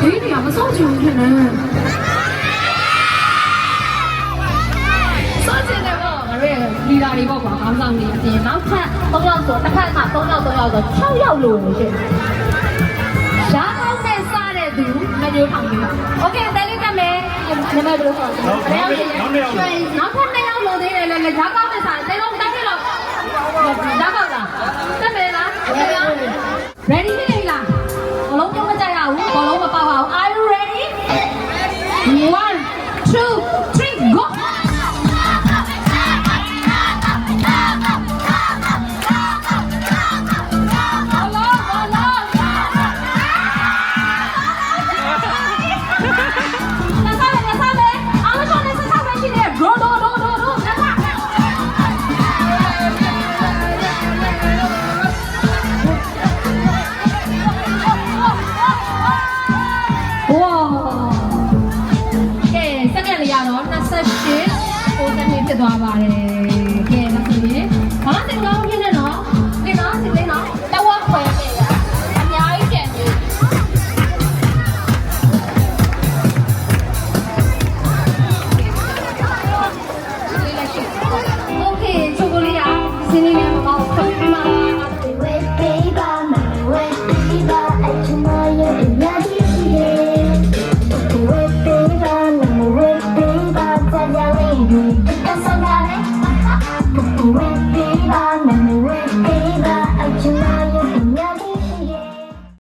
ဒီနေရာမဆုံးချင်ဘူးဖြစ်နေစောချင်တယ်ပေါ့ငါတို့လီဒါတွေပေါ့ကွာခေါင်းဆောင်တွေအပြင်နောက်ထပ်3ယောက်ဆိုတစ်ခါမှ3ယောက်3ယောက်ဆို6ယောက်လို့ရှင်ရှားကောင်းနဲ့စားတဲ့သူမမျိုးထောင်ပြီးပါโอเคတယ်လေးတက်မယ်နမဘယ်လိုခေါ်လဲနောက်ထပ်2ယောက်လို့သေးတယ်လေလေရှားကောင်းနဲ့စားတယ်လုံးတက်ပြီလို့ရှားကောင်းလားတက်မယ်လား ready ပါတယ်ကဲဒါဆိုရင်ဘာမှသင်ကောင်းဖြစ်နေတော့သင်ကောင်းစီသိနော်တဝက်ခွဲနေတာအများကြီးကျန်နေโอเคช็อกโกแลตอ่ะซีนี่เนี่ยမကောင်း